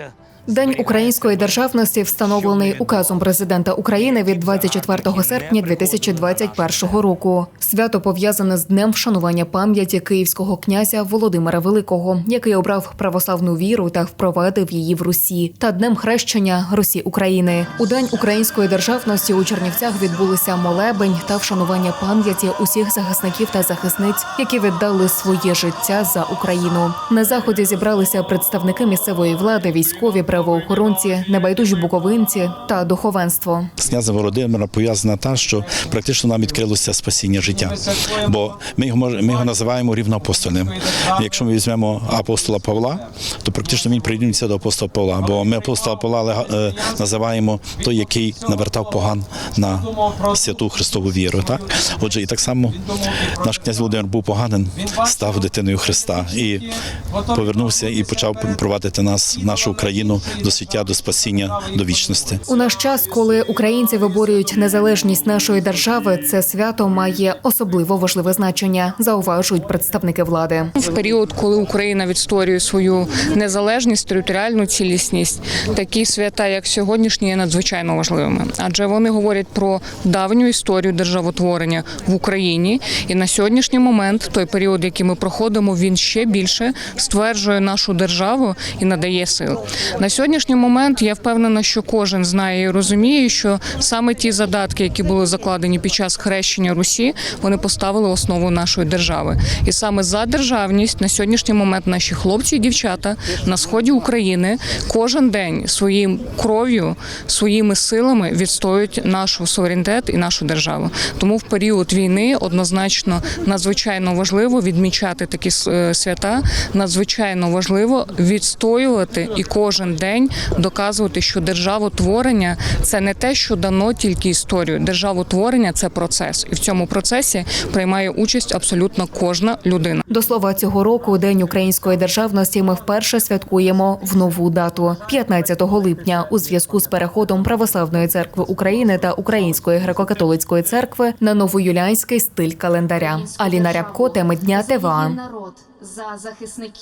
Yeah. День української державності встановлений указом президента України від 24 серпня 2021 року. Свято пов'язане з днем вшанування пам'яті київського князя Володимира Великого, який обрав православну віру та впровадив її в Русі, та днем хрещення Русі України. У день української державності у Чернівцях відбулися молебень та вшанування пам'яті усіх захисників та захисниць, які віддали своє життя за Україну. На заході зібралися представники місцевої влади, військові, правоохоронці, небайдужі буковинці та духовенство. З князем Володимира пов'язана та, що практично нам відкрилося спасіння життя. Бо ми його ми його називаємо рівноапостольним. Якщо ми візьмемо апостола Павла, то практично він прирівнюється до апостола Павла. Бо ми апостола Павла е, називаємо той, який навертав поган на святу Христову віру. Так, отже, і так само наш князь Володимир був поганин, став дитиною Христа і повернувся і почав провадити нас, нашу Україну до свіття, до спасіння, до вічності. У наш час, коли українці виборюють незалежність нашої держави, це свято має особливо важливе значення, зауважують представники влади. В період, коли Україна відстоює свою незалежність, територіальну цілісність, такі свята, як сьогоднішні, є надзвичайно важливими, адже вони говорять про давню історію державотворення в Україні. І на сьогоднішній момент, той період, який ми проходимо, він ще більше стверджує нашу державу і надає сил. На сьогоднішній момент я впевнена, що кожен знає і розуміє, що саме ті задатки, які були закладені під час хрещення Русі, вони поставили основу нашої держави. І саме за державність на сьогоднішній момент наші хлопці і дівчата на сході України кожен день своїм кров'ю, своїми силами відстоюють нашу суверенітет і нашу державу. Тому в період війни однозначно надзвичайно важливо відмічати такі е, свята. Надзвичайно важливо відстоювати і кожен день доказувати, що державотворення це не те, що дано тільки історію. Державотворення це процес, і в цьому процесі приймає участь абсолютно кожна людина. До слова, цього року День української державності ми вперше святкуємо в нову дату 15 липня у зв'язку з переходом Православної церкви України та Української греко-католицької церкви на новоюліанський стиль календаря. Аліна Рябко, теми дня ТВА. народ за захисників.